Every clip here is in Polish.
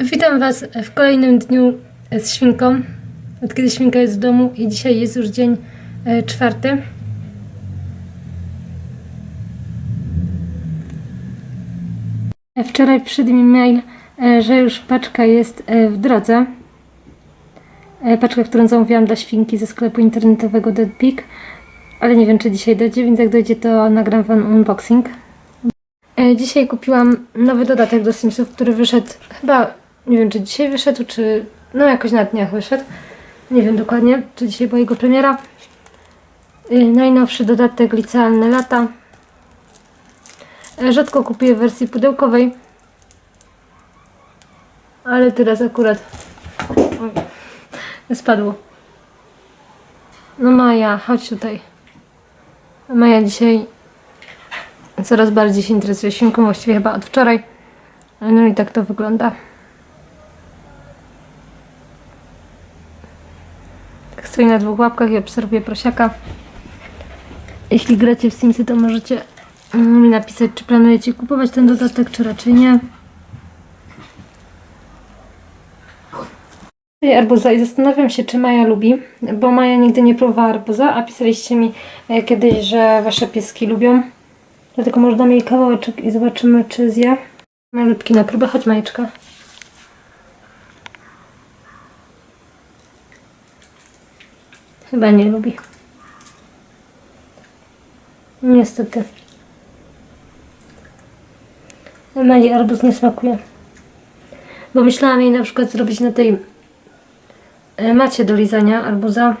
Witam Was w kolejnym dniu z świnką. Od kiedy świnka jest w domu i dzisiaj jest już dzień e, czwarty. Wczoraj przyszedł mi mail, e, że już paczka jest e, w drodze. Paczka, którą zamówiłam dla świnki ze sklepu internetowego Deadpeak. Ale nie wiem, czy dzisiaj dojdzie, więc jak dojdzie, to nagram Wam unboxing. Dzisiaj kupiłam nowy dodatek do Simsów, który wyszedł chyba, nie wiem czy dzisiaj wyszedł, czy no jakoś na dniach wyszedł. Nie wiem dokładnie, czy dzisiaj była jego premiera. E, Najnowszy dodatek licealne lata. E, Rzadko kupuję w wersji pudełkowej. Ale teraz akurat Oj, spadło. No Maja, chodź tutaj. Maja dzisiaj coraz bardziej się interesuje świnką, właściwie chyba od wczoraj. No i tak to wygląda. Tak stoi na dwóch łapkach i obserwuje prosiaka. Jeśli gracie w Simsy, to możecie mm, mi napisać, czy planujecie kupować ten dodatek, czy raczej nie. Arbuza i zastanawiam się, czy Maja lubi, bo Maja nigdy nie próbowała arbuza, a pisaliście mi e, kiedyś, że wasze pieski lubią. Dlatego może dam jej kawałeczek i zobaczymy, czy zje. Malutki na próbę, chodź Majeczka. Chyba nie lubi. Niestety. Mali arbuz nie smakuje. Bo myślałam jej na przykład zrobić na tej e, macie do lizania arbuza.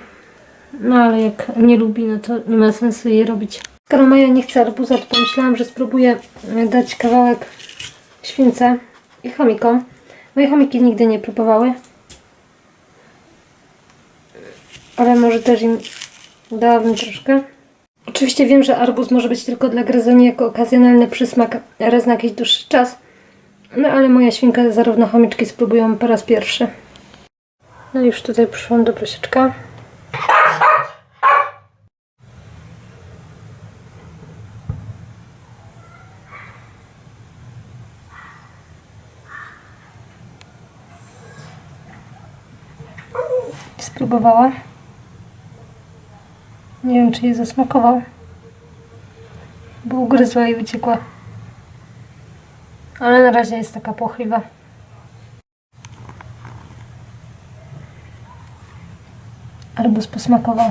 No ale jak nie lubi, no to nie ma sensu jej robić. Skoro Maja nie chce arbuza, to pomyślałam, że spróbuję e, dać kawałek śwince i chomikom. Moje chomiki nigdy nie próbowały. Ale może też im dałabym troszkę. Oczywiście wiem, że arbuz może być tylko dla gryzoni jako okazjonalny przysmak raz na jakiś dłuższy czas. No ale moja świnka, zarówno chomiczki spróbują po raz pierwszy. No już tutaj przyszłam do prosieczka. Spróbowała. Nie wiem, czy jej zasmakował. Bo ugryzła i uciekła. Ale na razie jest taka płochliwa. Arbuz posmakował.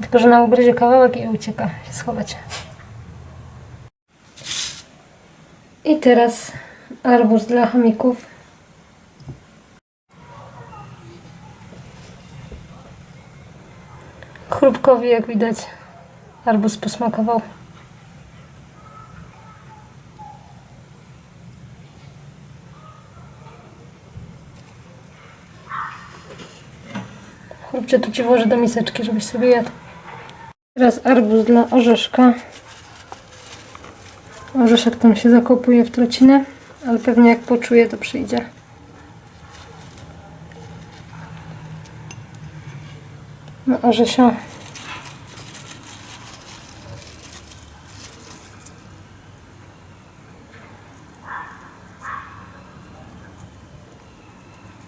Tylko, że na ugryzie kawałek i ucieka się schować. I teraz arbuz dla chomików. Chrupkowi, jak widać, arbuz posmakował. Chrupcie, tu ci włożę do miseczki, żebyś sobie jadł. Teraz arbuz dla orzeszka. Orzeszek tam się zakopuje w trocinę, ale pewnie jak poczuje, to przyjdzie. No, Orzesio.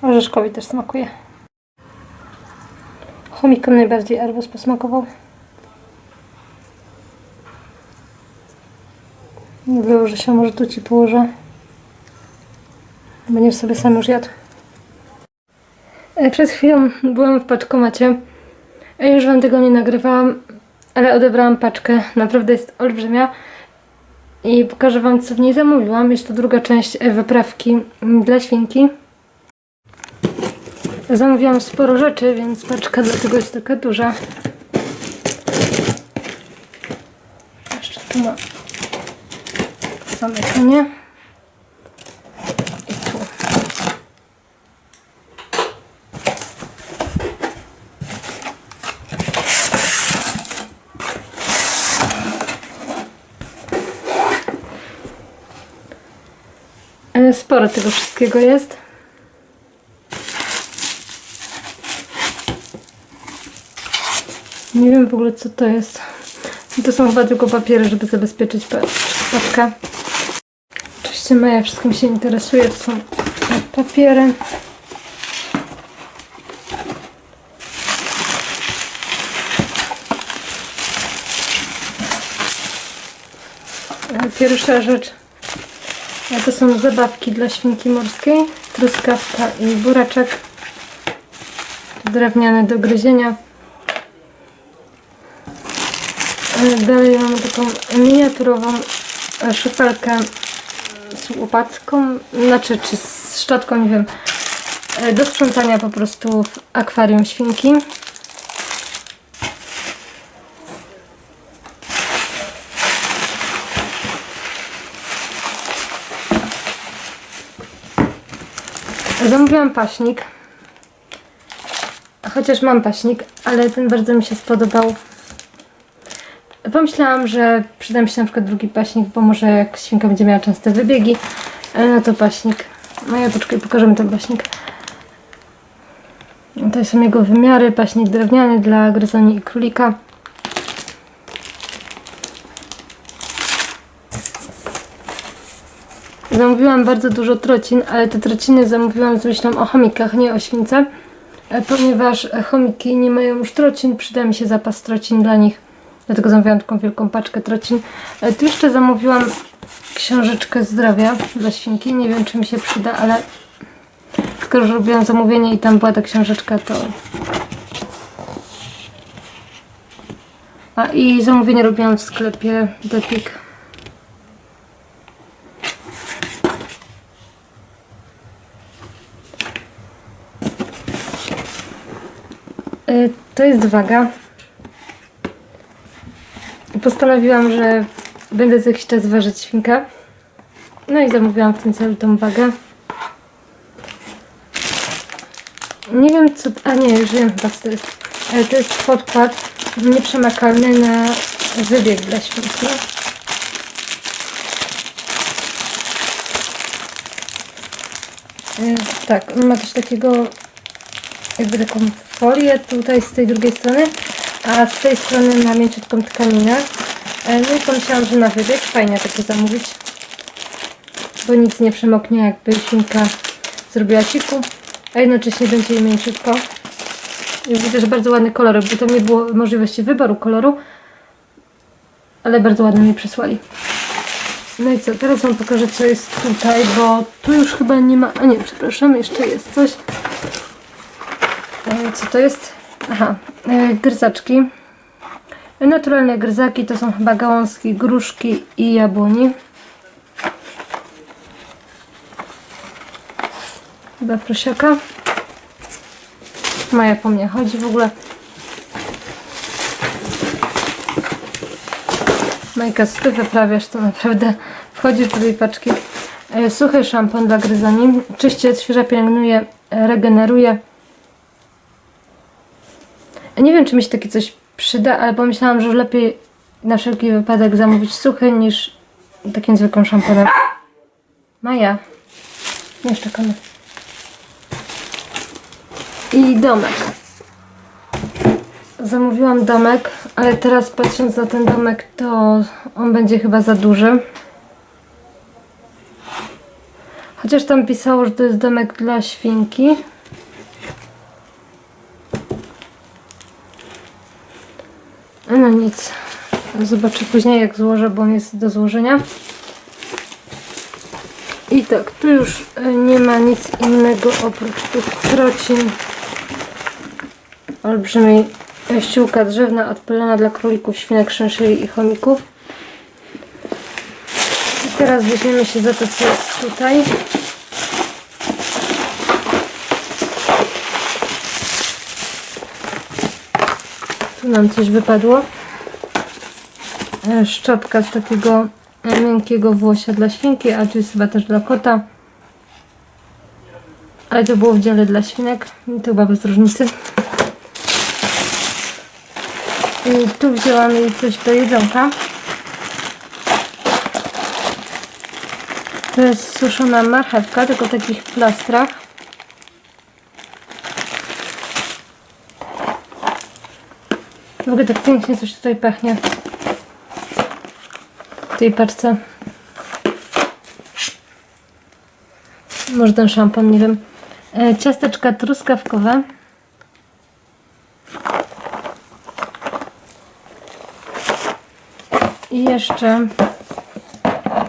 Orzeszkowi też smakuje. Chomikom najbardziej arbuz posmakował. Nie wyłożę się, może tu ci położę. Będziesz sobie sam już jadł. E, Przed chwilą byłam w paczkomacie. E, Już wam tego nie nagrywałam, ale odebrałam paczkę. Naprawdę jest olbrzymia. I pokażę wam, co w niej zamówiłam. Jest to druga część e, wyprawki dla świnki. Zamówiłam sporo rzeczy, więc paczka dlatego jest taka duża. Jeszcze tu ma zamykanie. I tu. E, Sporo tego wszystkiego jest. Nie wiem, w ogóle co to jest. To są chyba tylko papiery, żeby zabezpieczyć pa- paczkę. Oczywiście Maja wszystkim się interesuje, to są papiery. Pierwsza rzecz to są zabawki dla świnki morskiej, truskawka i buraczek drewniane do gryzienia. Dalej mamy taką miniaturową e, szufelkę z łopatką, znaczy czy z szczotką, nie wiem, e, do sprzątania po prostu w akwarium świnki. Zamówiłam paśnik. Chociaż mam paśnik, ale ten bardzo mi się spodobał. Pomyślałam, że przyda mi się na przykład drugi paśnik, bo może jak świnka będzie miała częste wybiegi, ale no to paśnik. No ja poczekaj, pokażę mi ten paśnik. To są jego wymiary, paśnik drewniany dla gryzoni i królika. Zamówiłam bardzo dużo trocin, ale te trociny zamówiłam z myślą o chomikach, nie o śwince. E, Ponieważ chomiki nie mają już trocin, przyda mi się zapas trocin dla nich. Dlatego zamówiłam taką wielką paczkę trocin. E, Tu jeszcze zamówiłam książeczkę zdrowia dla świnki. Nie wiem, czy mi się przyda, ale skoro już robiłam zamówienie i tam była ta książeczka, to... A i zamówienie robiłam w sklepie Depik. To jest waga. Postanowiłam, że będę co jakiś czas ważyć świnkę. No i zamówiłam w tym celu tą wagę. Nie wiem co... A nie, już wiem chyba co to jest. To jest podkład nieprzemakalny na wybieg dla świnki. Y, Tak, on ma też takiego jakby taką folię tutaj z tej drugiej strony, a z tej strony na mięciutką tkaninę. E, No i pomyślałam, że na wybieg fajnie takie zamówić, bo nic nie przemoknie, jakby świnka zrobiła siku, a jednocześnie będzie jej mięciutko. I widzę, że bardzo ładny kolor, bo tam nie było możliwości wyboru koloru, ale bardzo ładnie mi przysłali. No i co, teraz Wam pokażę, co jest tutaj, bo tu już chyba nie ma... A nie, przepraszam, jeszcze jest coś. Co to jest? Aha, e, gryzaczki. Naturalne gryzaki to są chyba gałązki gruszki i jabłoni. Chyba prosiaka. Maja po mnie chodzi w ogóle. Majka, co ty wyprawiasz, to naprawdę wchodzisz do tej paczki. E, Suchy szampon dla gryzoni. Czyści, odświeża, pielęgnuje, regeneruje. Nie wiem, czy mi się takie coś przyda, ale pomyślałam, że już lepiej na wszelki wypadek zamówić suchy niż takim zwykłym szamponem. Maja. Nie czekamy. I domek. Zamówiłam domek, ale teraz patrząc na ten domek, to on będzie chyba za duży. Chociaż tam pisało, że to jest domek dla świnki. No nic. Zobaczę później jak złożę, bo on jest do złożenia. I tak, tu już e, nie ma nic innego oprócz tych trocin. Olbrzymiej ściółka drzewna odpylona dla królików, świnek, szynszyli i chomików. I teraz weźmiemy się za to, co jest tutaj. Nam coś wypadło. E, Szczotka z takiego e, miękkiego włosia dla świnki, a tu jest chyba też dla kota. Ale to było w dziale dla świnek, to chyba bez różnicy. I tu wzięłam jej coś do jedzonka. To jest suszona marchewka, tylko w takich plastrach. W ogóle tak pięknie coś tutaj pachnie. W tej paczce. Może ten szampon, nie wiem. E, ciasteczka truskawkowe. I jeszcze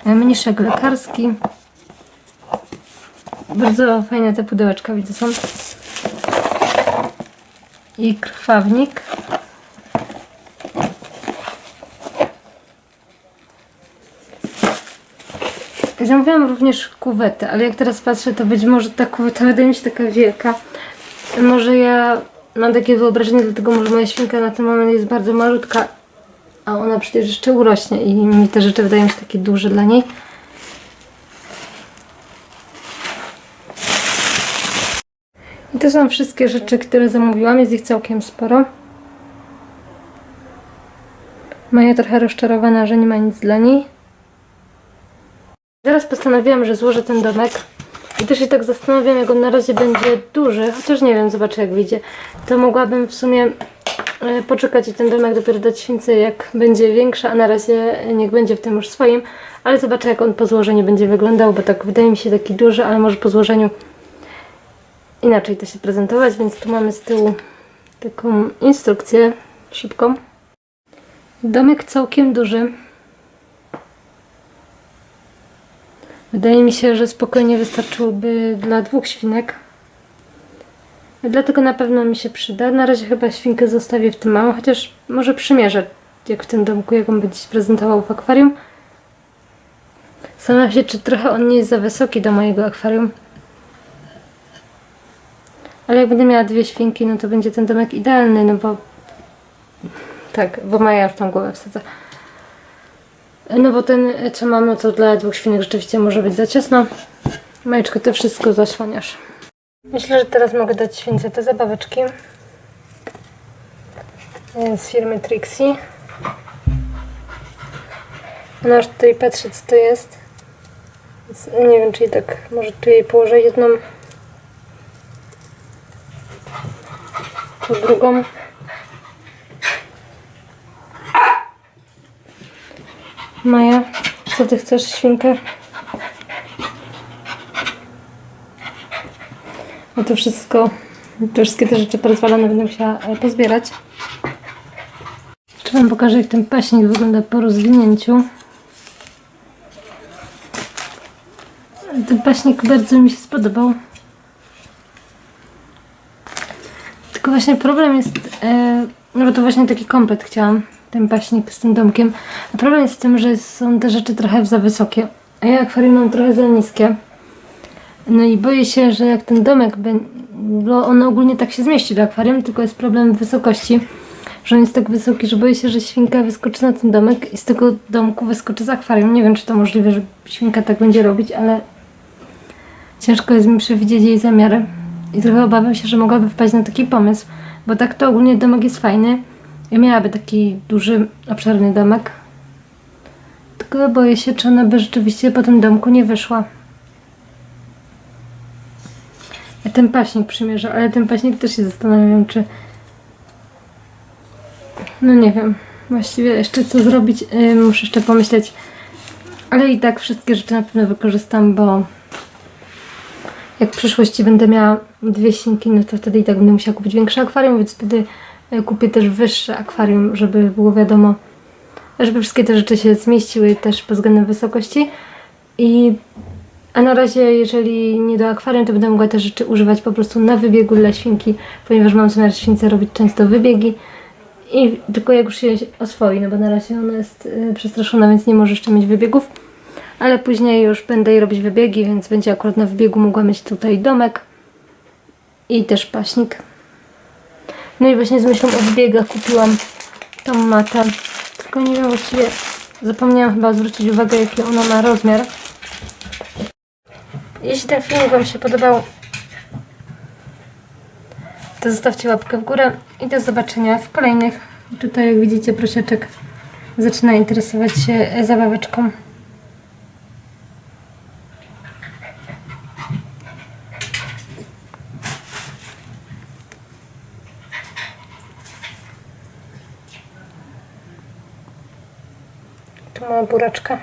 e, mniszek lekarski. Bardzo fajne te pudełeczka widzę są. I krwawnik. Zamówiłam również kuwetę, ale jak teraz patrzę, to być może ta kuweta wydaje mi się taka wielka. Może ja mam takie wyobrażenie, dlatego może moja świnka na ten moment jest bardzo malutka, a ona przecież jeszcze urośnie i mi te rzeczy wydają się takie duże dla niej. I to są wszystkie rzeczy, które zamówiłam. Jest ich całkiem sporo. Maja trochę rozczarowana, że nie ma nic dla niej. Teraz postanowiłam, że złożę ten domek. I też się tak zastanawiam, jak on na razie będzie duży, chociaż nie wiem, zobaczę jak wyjdzie. To mogłabym w sumie e, poczekać i ten domek dopiero dać śwince, jak będzie większa, a na razie niech będzie w tym już swoim. Ale zobaczę, jak on po złożeniu będzie wyglądał, bo tak wydaje mi się taki duży, ale może po złożeniu inaczej to się prezentować, więc tu mamy z tyłu taką instrukcję szybką. Domek całkiem duży. Wydaje mi się, że spokojnie wystarczyłoby dla dwóch świnek. Dlatego na pewno mi się przyda. Na razie chyba świnkę zostawię w tym małym, chociaż może przymierzę, jak w tym domku, jak on będzie się prezentował w akwarium. Zastanawiam się, czy trochę on nie jest za wysoki do mojego akwarium. Ale jak będę miała dwie świnki, no to będzie ten domek idealny, no bo... Tak, bo Maja już tam głowę wsadza. No bo ten, co mamy, to dla dwóch świnek rzeczywiście może być za ciasno. Majeczko, ty wszystko zasłaniasz. Myślę, że teraz mogę dać śwince te zabaweczki. E, Z firmy Trixie. Ona już tutaj patrzy, co to jest. Nie wiem, czy i tak może tu jej położę jedną drugą. Maja, co ty chcesz, świnkę? No to wszystko, te wszystkie te rzeczy porozwalone będę musiała e, pozbierać. Jeszcze Wam pokażę, jak ten paśnik wygląda po rozwinięciu. Ten paśnik bardzo mi się spodobał. Tylko właśnie problem jest, e, no bo to właśnie taki komplet chciałam, ten paśnik z tym domkiem. A problem jest w tym, że są te rzeczy trochę za wysokie, a ja akwarium mam trochę za niskie. No i boję się, że jak ten domek bo on ogólnie tak się zmieści do akwarium, tylko jest problem wysokości, że on jest tak wysoki, że boję się, że świnka wyskoczy na ten domek i z tego domku wyskoczy z akwarium. Nie wiem, czy to możliwe, że świnka tak będzie robić, ale ciężko jest mi przewidzieć jej zamiary. I trochę obawiam się, że mogłaby wpaść na taki pomysł, bo tak to ogólnie domek jest fajny. Ja miałaby taki duży, obszerny domek. Tylko boję się, czy ona by rzeczywiście po tym domku nie wyszła. Ja ten paśnik przymierzę, ale ten paśnik też się zastanawiam, czy... No nie wiem. Właściwie jeszcze co zrobić, yy, muszę jeszcze pomyśleć. Ale i tak wszystkie rzeczy na pewno wykorzystam, bo jak w przyszłości będę miała dwie świnki, no to wtedy i tak będę musiała kupić większe akwarium, więc wtedy kupię też wyższe akwarium, żeby było wiadomo, żeby wszystkie te rzeczy się zmieściły też pod względem wysokości. I a na razie, jeżeli nie do akwarium, to będę mogła te rzeczy używać po prostu na wybiegu dla świnki, ponieważ mam zamiar śwince robić często wybiegi. I tylko jak już się oswoi, no bo na razie ona jest y, przestraszona, więc nie może jeszcze mieć wybiegów. Ale później już będę jej robić wybiegi, więc będzie akurat na wybiegu mogła mieć tutaj domek i też paśnik. No i właśnie z myślą o wybiegach kupiłam tą matę. Tylko nie wiem właściwie, zapomniałam chyba zwrócić uwagę jaki ona ma rozmiar. Jeśli ten film Wam się podobał, to zostawcie łapkę w górę i do zobaczenia w kolejnych. Tutaj jak widzicie prosiaczek zaczyna interesować się zabaweczką. Tu mała buraczka.